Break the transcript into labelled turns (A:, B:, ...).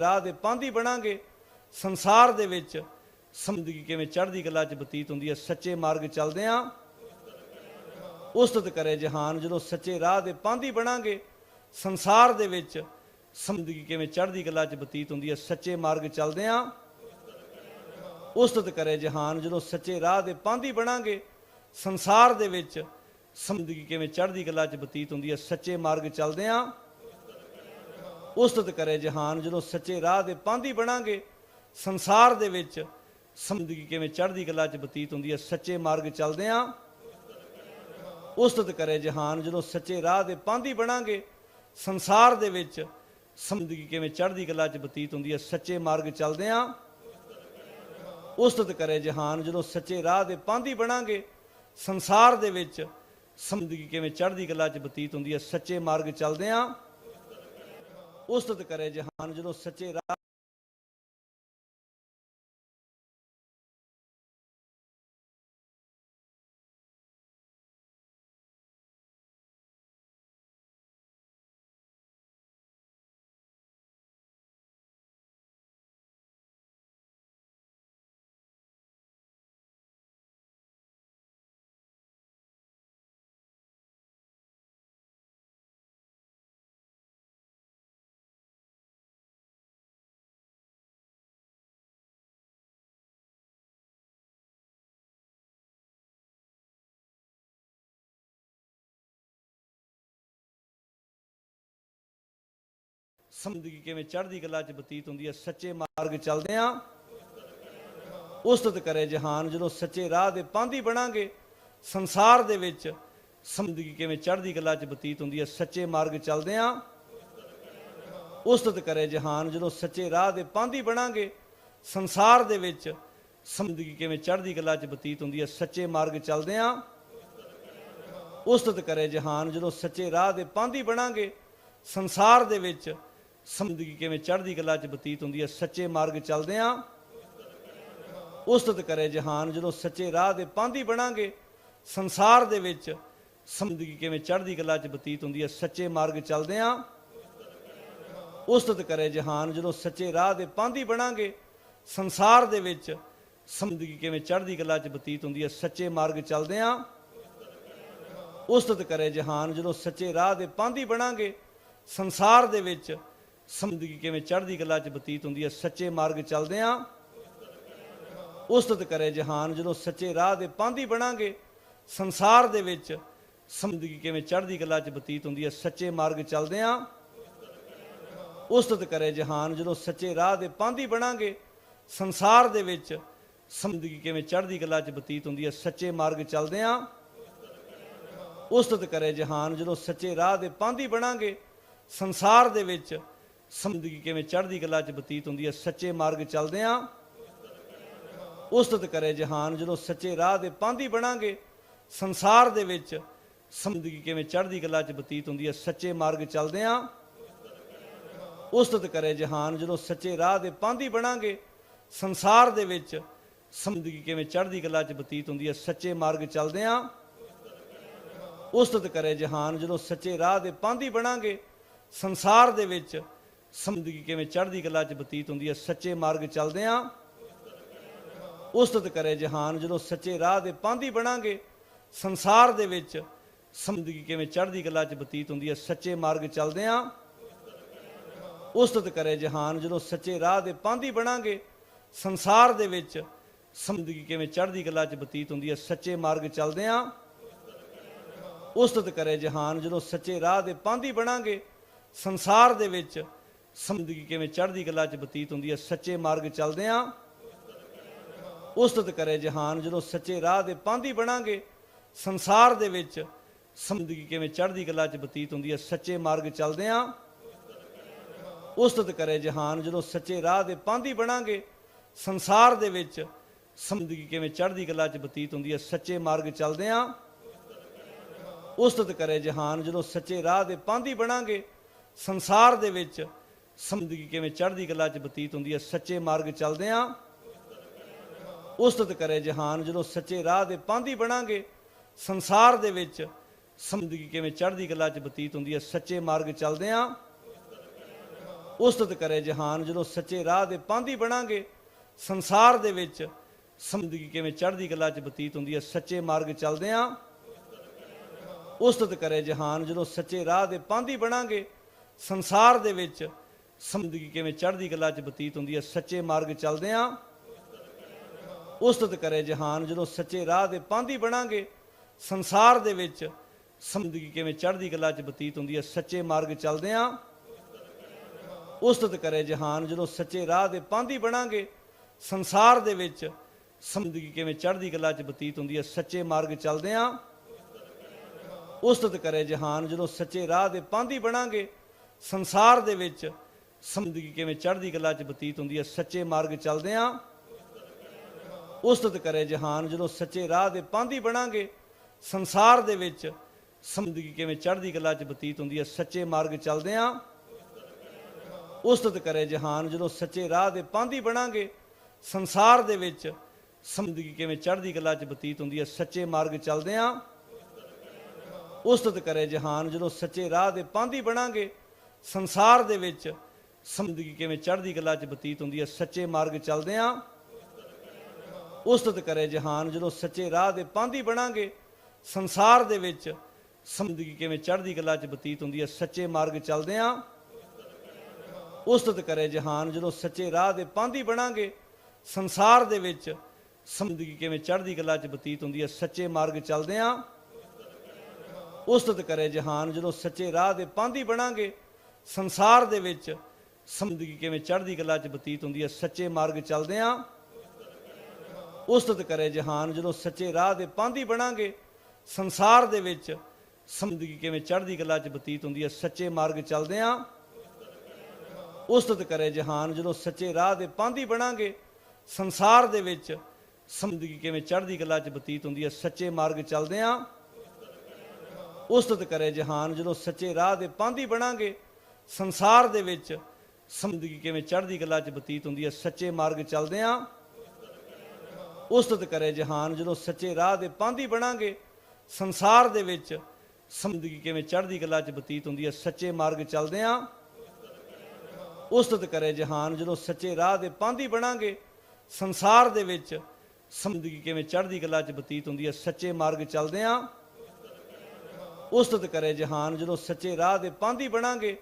A: ਰਾਹ ਦੇ ਪਾਂਧੀ ਬਣਾਂਗੇ। ਸੰਸਾਰ ਦੇ ਵਿੱਚ ਜ਼ਿੰਦਗੀ ਕਿਵੇਂ ਚੜ੍ਹਦੀ ਕਲਾ ਚ ਬਤੀਤ ਹੁੰਦੀ ਹੈ, ਸੱਚੇ ਮਾਰਗ ਚੱਲਦੇ ਆਂ। ਉਸਤਤ ਕਰੇ ਜਹਾਨ, ਜਦੋਂ ਸੱਚੇ ਰਾਹ ਦੇ ਪਾਂਧੀ ਬਣਾਂਗੇ, ਸੰਸਾਰ ਦੇ ਵਿੱਚ ਜ਼ਿੰਦਗੀ ਕਿਵੇਂ ਚੜ੍ਹਦੀ ਕਲਾ ਚ ਬਤੀਤ ਹੁੰਦੀ ਹੈ, ਸੱਚੇ ਮਾਰਗ ਚੱਲਦੇ ਆਂ। ਉਸਤਤ ਕਰੇ ਜਹਾਨ, ਜਦੋਂ ਸੱਚੇ ਰਾਹ ਦੇ ਪਾਂਧੀ ਬਣਾਂਗੇ, ਸੰਸਾਰ ਦੇ ਵਿੱਚ ਜ਼ਿੰਦਗੀ ਕਿਵੇਂ ਚੜ੍ਹਦੀ ਕਲਾ ਚ ਬਤੀਤ ਹੁੰਦੀ ਹੈ, ਸੱਚੇ ਮਾਰਗ ਚੱਲਦੇ ਆਂ। ਉਸਤਤ ਕਰੇ ਜਹਾਨ, ਜਦੋਂ ਸੱਚੇ ਰਾਹ ਦੇ ਪਾਂਧੀ ਬਣਾਂਗੇ, ਸੰਸਾਰ ਦੇ ਵਿੱਚ ਜ਼ਿੰਦਗੀ ਕਿਵੇਂ ਚੜ੍ਹਦੀ ਕਲਾ ਚ ਬਤੀਤ ਹੁੰਦੀ ਹੈ, ਸੱਚੇ ਮਾਰਗ ਚੱਲਦੇ ਆਂ। ਉਸਤਤ ਕਰੇ ਜਹਾਨ, ਜਦੋਂ ਸੱਚੇ ਰਾਹ ਦੇ ਪਾਂਧੀ ਬਣਾਂਗੇ, ਸੰਸਾਰ ਦੇ ਵਿੱਚ ਜ਼ਿੰਦਗੀ ਕਿਵੇਂ ਚੜ੍ਹਦੀ ਕਲਾ ਚ ਬਤੀਤ ਹੁੰਦੀ ਹੈ, ਸੱਚੇ ਮਾਰਗ ਚੱਲਦੇ ਆਂ। ਉਸਤਤ ਕਰੇ ਜਹਾਨ, ਜਦੋਂ ਸੱਚੇ ਰਾਹ ਦੇ ਪਾਂਧੀ ਬਣਾਂਗੇ, ਸੰਸਾਰ ਦੇ ਵਿੱਚ ਜ਼ਿੰਦਗੀ ਕਿਵੇਂ ਚੜ੍ਹਦੀ ਕਲਾ ਚ ਬਤੀਤ ਹੁੰਦੀ ਹੈ, ਸੱਚੇ ਮਾਰਗ ਚੱਲਦੇ ਆਂ। ਉਸਤਤ ਕਰੇ ਜਹਾਨ ਜਦੋਂ ਸੱਚੇ ਰਾਹ ਜ਼ਿੰਦਗੀ ਕਿਵੇਂ ਚੜ੍ਹਦੀ ਕਲਾ ਚ ਬਤੀਤ ਹੁੰਦੀ ਹੈ, ਸੱਚੇ ਮਾਰਗ ਚੱਲਦੇ ਆਂ। ਉਸਤਤ ਕਰੇ ਜਹਾਨ, ਜਦੋਂ ਸੱਚੇ ਰਾਹ ਦੇ ਪਾਂਧੀ ਬਣਾਂਗੇ, ਸੰਸਾਰ ਦੇ ਵਿੱਚ ਜ਼ਿੰਦਗੀ ਕਿਵੇਂ ਚੜ੍ਹਦੀ ਕਲਾ ਚ ਬਤੀਤ ਹੁੰਦੀ ਹੈ, ਸੱਚੇ ਮਾਰਗ ਚੱਲਦੇ ਆਂ। ਉਸਤਤ ਕਰੇ ਜਹਾਨ, ਜਦੋਂ ਸੱਚੇ ਰਾਹ ਦੇ ਪਾਂਧੀ ਬਣਾਂਗੇ, ਸੰਸਾਰ ਦੇ ਵਿੱਚ ਜ਼ਿੰਦਗੀ ਕਿਵੇਂ ਚੜ੍ਹਦੀ ਕਲਾ ਚ ਬਤੀਤ ਹੁੰਦੀ ਹੈ, ਸੱਚੇ ਮਾਰਗ ਚੱਲਦੇ ਆਂ। ਉਸਤਤ ਕਰੇ ਜਹਾਨ, ਜਦੋਂ ਸੱਚੇ ਰਾਹ ਦੇ ਪਾਂਧੀ ਬਣਾਂਗੇ, ਸੰਸਾਰ ਦੇ ਵਿੱਚ ਜ਼ਿੰਦਗੀ ਕਿਵੇਂ ਚੜ੍ਹਦੀ ਕਲਾ ਚ ਬਤੀਤ ਹੁੰਦੀ ਹੈ, ਸੱਚੇ ਮਾਰਗ ਚੱਲਦੇ ਆਂ। ਉਸਤਤ ਕਰੇ ਜਹਾਨ, ਜਦੋਂ ਸੱਚੇ ਰਾਹ ਦੇ ਪਾਂਧੀ ਬਣਾਂਗੇ, ਸੰਸਾਰ ਦੇ ਵਿੱਚ ਜ਼ਿੰਦਗੀ ਕਿਵੇਂ ਚੜ੍ਹਦੀ ਕਲਾ ਚ ਬਤੀਤ ਹੁੰਦੀ ਹੈ, ਸੱਚੇ ਮਾਰਗ ਚੱਲਦੇ ਆਂ। ਉਸਤਤ ਕਰੇ ਜਹਾਨ, ਜਦੋਂ ਸੱਚੇ ਰਾਹ ਦੇ ਪਾਂਧੀ ਬਣਾਂਗੇ, ਸੰਸਾਰ ਦੇ ਵਿੱਚ ਜ਼ਿੰਦਗੀ ਕਿਵੇਂ ਚੜ੍ਹਦੀ ਕਲਾ ਚ ਬਤੀਤ ਹੁੰਦੀ ਹੈ, ਸੱਚੇ ਮਾਰਗ ਚੱਲਦੇ ਆਂ। ਉਸਤਤ ਕਰੇ ਜਹਾਨ, ਜਦੋਂ ਸੱਚੇ ਰਾਹ ਦੇ ਪਾਂਧੀ ਬਣਾਂਗੇ, ਸੰਸਾਰ ਦੇ ਵਿੱਚ ਜ਼ਿੰਦਗੀ ਕਿਵੇਂ ਚੜ੍ਹਦੀ ਕਲਾ ਚ ਬਤੀਤ ਹੁੰਦੀ ਹੈ, ਸੱਚੇ ਮਾਰਗ ਚੱਲਦੇ ਆਂ। ਉਸਤਤ ਕਰੇ ਜਹਾਨ, ਜਦੋਂ ਸੱਚੇ ਰਾਹ ਦੇ ਪਾਂਧੀ ਬਣਾਂਗੇ, ਸੰਸਾਰ ਦੇ ਵਿੱਚ ਜ਼ਿੰਦਗੀ ਕਿਵੇਂ ਚੜ੍ਹਦੀ ਕਲਾ ਚ ਬਤੀਤ ਹੁੰਦੀ ਹੈ, ਸੱਚੇ ਮਾਰਗ ਚੱਲਦੇ ਆਂ। ਉਸਤਤ ਕਰੇ ਜਹਾਨ, ਜਦੋਂ ਸੱਚੇ ਰਾਹ ਦੇ ਪਾਂਧੀ ਬਣਾਂਗੇ, ਸੰਸਾਰ ਦੇ ਵਿੱਚ ਜ਼ਿੰਦਗੀ ਕਿਵੇਂ ਚੜ੍ਹਦੀ ਕਲਾ ਚ ਬਤੀਤ ਹੁੰਦੀ ਹੈ, ਸੱਚੇ ਮਾਰਗ ਚੱਲਦੇ ਆਂ। ਉਸਤਤ ਕਰੇ ਜਹਾਨ, ਜਦੋਂ ਸੱਚੇ ਰਾਹ ਦੇ ਪਾਂਧੀ ਬਣਾਂਗੇ, ਸੰਸਾਰ ਦੇ ਵਿੱਚ ਜ਼ਿੰਦਗੀ ਕਿਵੇਂ ਚੜ੍ਹਦੀ ਕਲਾ ਚ ਬਤੀਤ ਹੁੰਦੀ ਹੈ, ਸੱਚੇ ਮਾਰਗ ਚੱਲਦੇ ਆਂ। ਉਸਤਤ ਕਰੇ ਜਹਾਨ, ਜਦੋਂ ਸੱਚੇ ਰਾਹ ਦੇ ਪਾਂਧੀ ਬਣਾਂਗੇ, ਸੰਸਾਰ ਦੇ ਵਿੱਚ ਜ਼ਿੰਦਗੀ ਕਿਵੇਂ ਚੜ੍ਹਦੀ ਕਲਾ ਚ ਬਤੀਤ ਹੁੰਦੀ ਹੈ, ਸੱਚੇ ਮਾਰਗ ਚੱਲਦੇ ਆਂ। ਉਸਤਤ ਕਰੇ ਜਹਾਨ, ਜਦੋਂ ਸੱਚੇ ਰਾਹ ਦੇ ਪਾਂਧੀ ਬਣਾਂਗੇ, ਸੰਸਾਰ ਦੇ ਵਿੱਚ ਜ਼ਿੰਦਗੀ ਕਿਵੇਂ ਚੜ੍ਹਦੀ ਕਲਾ ਚ ਬਤੀਤ ਹੁੰਦੀ ਹੈ, ਸੱਚੇ ਮਾਰਗ ਚੱਲਦੇ ਆਂ। ਉਸਤਤ ਕਰੇ ਜਹਾਨ, ਜਦੋਂ ਸੱਚੇ ਰਾਹ ਦੇ ਪਾਂਧੀ ਬਣਾਂਗੇ, ਸੰਸਾਰ ਦੇ ਵਿੱਚ ਜ਼ਿੰਦਗੀ ਕਿਵੇਂ ਚੜ੍ਹਦੀ ਕਲਾ ਚ ਬਤੀਤ ਹੁੰਦੀ ਹੈ, ਸੱਚੇ ਮਾਰਗ ਚੱਲਦੇ ਆਂ। ਉਸਤਤ ਕਰੇ ਜਹਾਨ, ਜਦੋਂ ਸੱਚੇ ਰਾਹ ਦੇ ਪਾਂਧੀ ਬਣਾਂਗੇ, ਸੰਸਾਰ ਦੇ ਵਿੱਚ ਜ਼ਿੰਦਗੀ ਕਿਵੇਂ ਚੜ੍ਹਦੀ ਕਲਾ ਚ ਬਤੀਤ ਹੁੰਦੀ ਹੈ, ਸੱਚੇ ਮਾਰਗ ਚੱਲਦੇ ਆਂ। ਉਸਤਤ ਕਰੇ ਜਹਾਨ, ਜਦੋਂ ਸੱਚੇ ਰਾਹ ਦੇ ਪਾਂਧੀ ਬਣਾਂਗੇ, ਸੰਸਾਰ ਦੇ ਵਿੱਚ ਜ਼ਿੰਦਗੀ ਕਿਵੇਂ ਚੜ੍ਹਦੀ ਕਲਾ ਚ ਬਤੀਤ ਹੁੰਦੀ ਹੈ, ਸੱਚੇ ਮਾਰਗ ਚੱਲਦੇ ਆਂ। ਉਸਤਤ ਕਰੇ ਜਹਾਨ, ਜਦੋਂ ਸੱਚੇ ਰਾਹ ਦੇ ਪਾਂਧੀ ਬਣਾਂਗੇ, ਸੰਸਾਰ ਦੇ ਵਿੱਚ ਜ਼ਿੰਦਗੀ ਕਿਵੇਂ ਚੜ੍ਹਦੀ ਕਲਾ ਚ ਬਤੀਤ ਹੁੰਦੀ ਹੈ, ਸੱਚੇ ਮਾਰਗ ਚੱਲਦੇ ਆਂ। ਉਸਤਤ ਕਰੇ ਜਹਾਨ, ਜਦੋਂ ਸੱਚੇ ਰਾਹ ਦੇ ਪਾਂਧੀ ਬਣਾਂਗੇ, ਸੰਸਾਰ ਦੇ ਵਿੱਚ ਜ਼ਿੰਦਗੀ ਕਿਵੇਂ ਚੜ੍ਹਦੀ ਕਲਾ ਚ ਬਤੀਤ ਹੁੰਦੀ ਹੈ, ਸੱਚੇ ਮਾਰਗ ਚੱਲਦੇ ਆਂ। ਉਸਤਤ ਕਰੇ ਜਹਾਨ, ਜਦੋਂ ਸੱਚੇ ਰਾਹ ਦੇ ਪਾਂਧੀ ਬਣਾਂਗੇ, ਸੰਸਾਰ ਦੇ ਵਿੱਚ ਜ਼ਿੰਦਗੀ ਕਿਵੇਂ ਚੜ੍ਹਦੀ ਕਲਾ ਚ ਬਤੀਤ ਹੁੰਦੀ ਹੈ, ਸੱਚੇ ਮਾਰਗ ਚੱਲਦੇ ਆਂ। ਉਸਤਤ ਕਰੇ ਜਹਾਨ, ਜਦੋਂ ਸੱਚੇ ਰਾਹ ਦੇ ਪਾਂਧੀ ਬਣਾਂਗੇ, ਸੰਸਾਰ ਦੇ ਵਿੱਚ ਜ਼ਿੰਦਗੀ ਕਿਵੇਂ ਚੜ੍ਹਦੀ ਕਲਾ ਚ ਬਤੀਤ ਹੁੰਦੀ ਹੈ, ਸੱਚੇ ਮਾਰਗ ਚੱਲਦੇ ਆਂ। ਉਸਤਤ ਕਰੇ ਜਹਾਨ, ਜਦੋਂ ਸੱਚੇ ਰਾਹ ਦੇ ਪਾਂਧੀ ਬਣਾਂਗੇ, ਸੰਸਾਰ ਦੇ ਵਿੱਚ ਜ਼ਿੰਦਗੀ ਕਿਵੇਂ ਚੜ੍ਹਦੀ ਕਲਾ ਚ ਬਤੀਤ ਹੁੰਦੀ ਹੈ, ਸੱਚੇ ਮਾਰਗ ਚੱਲਦੇ ਆਂ। ਉਸਤਤ ਕਰੇ ਜਹਾਨ, ਜਦੋਂ ਸੱਚੇ ਰਾਹ ਦੇ ਪਾਂਧੀ ਬਣਾਂਗੇ, ਸੰਸਾਰ ਦੇ ਵਿੱਚ ਜ਼ਿੰਦਗੀ ਕਿਵੇਂ ਚੜ੍ਹਦੀ ਕਲਾ 'ਚ ਬਤੀਤ ਹੁੰਦੀ ਹੈ, ਸੱਚੇ ਮਾਰਗ ਚੱਲਦੇ ਆਂ। ਉਸਤਤ ਕਰੇ ਜਹਾਨ, ਜਦੋਂ ਸੱਚੇ ਰਾਹ ਦੇ ਪਾਂਧੀ ਬਣਾਂਗੇ, ਸੰਸਾਰ ਦੇ ਵਿੱਚ ਜ਼ਿੰਦਗੀ ਕਿਵੇਂ ਚੜ੍ਹਦੀ ਕਲਾ 'ਚ ਬਤੀਤ ਹੁੰਦੀ ਹੈ, ਸੱਚੇ ਮਾਰਗ ਚੱਲਦੇ ਆਂ। ਉਸਤਤ ਕਰੇ ਜਹਾਨ, ਜਦੋਂ ਸੱਚੇ ਰਾਹ ਦੇ ਪਾਂਧੀ ਬਣਾਂਗੇ, ਸੰਸਾਰ ਦੇ ਵਿੱਚ ਜ਼ਿੰਦਗੀ ਕਿਵੇਂ ਚੜ੍ਹਦੀ ਕਲਾ 'ਚ ਬਤੀਤ ਹੁੰਦੀ ਹੈ, ਸੱਚੇ ਮਾਰਗ ਚੱਲਦੇ ਆਂ। ਉਸਤਤ ਕਰੇ ਜਹਾਨ, ਜਦੋਂ ਸੱਚੇ ਰਾਹ ਦੇ ਪਾਂਧੀ ਬਣਾਂਗੇ, ਸੰਸਾਰ ਦੇ ਵਿੱਚ ਜ਼ਿੰਦਗੀ ਕਿਵੇਂ ਚੜ੍ਹਦੀ ਕਲਾ 'ਚ ਬਤੀਤ ਹੁੰਦੀ ਹੈ, ਸੱਚੇ ਮਾਰਗ ਚੱਲਦੇ ਆਂ। ਉਸਤਤ ਕਰੇ ਜਹਾਨ, ਜਦੋਂ ਸੱਚੇ ਰਾਹ ਦੇ ਪਾਂਧੀ ਬਣਾਂਗੇ, ਸੰਸਾਰ ਦੇ ਵਿੱਚ ਜ਼ਿੰਦਗੀ ਕਿਵੇਂ ਚੜ੍ਹਦੀ ਕਲਾ 'ਚ ਬਤੀਤ ਹੁੰਦੀ ਹੈ, ਸੱਚੇ ਮਾਰਗ ਚੱਲਦੇ ਆਂ। ਉਸਤਤ ਕਰੇ ਜਹਾਨ, ਜਦੋਂ ਸੱਚੇ ਰਾਹ ਦੇ ਪਾਂਧੀ ਬਣਾਂਗੇ, ਸੰਸਾਰ ਦੇ ਵਿੱਚ ਜ਼ਿੰਦਗੀ ਕਿਵੇਂ ਚੜ੍ਹਦੀ ਕਲਾ 'ਚ ਬਤੀਤ ਹੁੰਦੀ ਹੈ, ਸੱਚੇ ਮਾਰਗ ਚੱਲਦੇ ਆਂ। ਉਸਤਤ ਕਰੇ ਜਹਾਨ, ਜਦੋਂ ਸੱਚੇ ਰਾਹ ਦੇ ਪਾਂਧੀ ਬਣਾਂਗੇ, ਸੰਸਾਰ ਦੇ ਵਿੱਚ ਜ਼ਿੰਦਗੀ ਕਿਵੇਂ ਚੜ੍ਹਦੀ ਕਲਾ 'ਚ ਬਤੀਤ ਹੁੰਦੀ ਹੈ, ਸੱਚੇ ਮਾਰਗ ਚੱਲਦੇ ਆਂ। ਉਸਤਤ ਕਰੇ ਜਹਾਨ, ਜਦੋਂ ਸੱਚੇ ਰਾਹ ਦੇ ਪਾਂਧੀ ਬਣਾਂਗੇ, ਸੰਸਾਰ ਦੇ ਵਿੱਚ ਜ਼ਿੰਦਗੀ ਕਿਵੇਂ ਚੜ੍ਹਦੀ ਕਲਾ 'ਚ ਬਤੀਤ ਹੁੰਦੀ ਹੈ, ਸੱਚੇ ਮਾਰਗ ਚੱਲਦੇ ਆਂ। ਉਸਤਤ ਕਰੇ ਜਹਾਨ, ਜਦੋਂ ਸੱਚੇ ਰਾਹ ਦੇ ਪਾਂਧੀ ਬਣਾਂਗੇ, ਸੰਸਾਰ ਦੇ ਵਿੱਚ ਜ਼ਿੰਦਗੀ ਕਿਵੇਂ ਚੜ੍ਹਦੀ ਕਲਾ 'ਚ ਬਤੀਤ ਹੁੰਦੀ ਹੈ, ਸੱਚੇ ਮਾਰਗ ਚੱਲਦੇ ਆਂ। ਉਸਤਤ ਕਰੇ ਜਹਾਨ, ਜਦੋਂ ਸੱਚੇ ਰਾਹ ਦੇ ਪਾਂਧੀ ਬਣਾਂਗੇ, ਸੰਸਾਰ ਦੇ ਵਿੱਚ ਜ਼ਿੰਦਗੀ ਕਿਵੇਂ ਚੜ੍ਹਦੀ ਕਲਾ 'ਚ ਬਤੀਤ ਹੁੰਦੀ ਹੈ, ਸੱਚੇ ਮਾਰਗ ਚੱਲਦੇ ਆਂ। ਉਸਤਤ ਕਰੇ ਜਹਾਨ, ਜਦੋਂ ਸੱਚੇ ਰਾਹ ਦੇ ਪਾਂਧੀ ਬਣਾਂਗੇ, ਸੰਸਾਰ ਦੇ ਵਿੱਚ ਜ਼ਿੰਦਗੀ ਕਿਵੇਂ ਚੜ੍ਹਦੀ ਕਲਾ 'ਚ ਬਤੀਤ ਹੁੰਦੀ ਹੈ, ਸੱਚੇ ਮਾਰਗ ਚੱਲਦੇ ਆਂ। ਉਸਤਤ ਕਰੇ ਜਹਾਨ, ਜਦੋਂ ਸੱਚੇ ਰਾਹ ਦੇ ਪਾਂਧੀ ਬਣਾਂਗੇ, ਸੰਸਾਰ ਦੇ ਵਿੱਚ ਜ਼ਿੰਦਗੀ ਕਿਵੇਂ ਚੜ੍ਹਦੀ ਕਲਾ 'ਚ ਬਤੀਤ ਹੁੰਦੀ ਹੈ, ਸੱਚੇ ਮਾਰਗ ਚੱਲਦੇ ਆਂ। ਉਸਤਤ ਕਰੇ ਜਹਾਨ, ਜਦੋਂ ਸੱਚੇ ਰਾਹ ਦੇ ਪਾਂਧੀ ਬਣਾਂਗੇ, ਸੰਸਾਰ ਦੇ ਵਿੱਚ ਜ਼ਿੰਦਗੀ ਕਿਵੇਂ ਚੜ੍ਹਦੀ ਕਲਾ 'ਚ ਬਤੀਤ ਹੁੰਦੀ ਹੈ, ਸੱਚੇ ਮਾਰਗ ਚੱਲਦੇ ਆਂ। ਉਸਤਤ ਕਰੇ ਜਹਾਨ, ਜਦੋਂ ਸੱਚੇ ਰਾਹ ਦੇ ਪਾਂਧੀ ਬਣਾਂਗੇ, ਸੰਸਾਰ ਦੇ ਵਿੱਚ ਜ਼ਿੰਦਗੀ ਕਿਵੇਂ ਚੜ੍ਹਦੀ ਕਲਾ 'ਚ ਬਤੀਤ ਹੁੰਦੀ ਹੈ, ਸੱਚੇ ਮਾਰਗ ਚੱਲਦੇ ਆਂ। ਉਸਤਤ ਕਰੇ ਜਹਾਨ, ਜਦੋਂ ਸੱਚੇ ਰਾਹ ਦੇ ਪਾਂਧੀ ਬਣਾਂਗੇ, ਸੰਸਾਰ ਦੇ ਵਿੱਚ ਜ਼ਿੰਦਗੀ ਕਿਵੇਂ ਚੜ੍ਹਦੀ ਕਲਾ 'ਚ ਬਤੀਤ ਹੁੰਦੀ ਹੈ, ਸੱਚੇ ਮਾਰਗ ਚੱਲਦੇ ਆਂ। ਉਸਤਤ ਕਰੇ ਜਹਾਨ, ਜਦੋਂ ਸੱਚੇ ਰਾਹ ਦੇ ਪਾਂਧੀ ਬਣਾਂਗੇ, ਸੰਸਾਰ ਦੇ ਵਿੱਚ ਜ਼ਿੰਦਗੀ ਕਿਵੇਂ ਚੜ੍ਹਦੀ ਕਲਾ 'ਚ ਬਤੀਤ ਹੁੰਦੀ ਹੈ, ਸੱਚੇ ਮਾਰਗ ਚੱਲਦੇ ਆਂ। ਉਸਤਤ ਕਰੇ ਜਹਾਨ, ਜਦੋਂ ਸੱਚੇ ਰਾਹ ਦੇ ਪਾਂਧੀ ਬਣਾਂਗੇ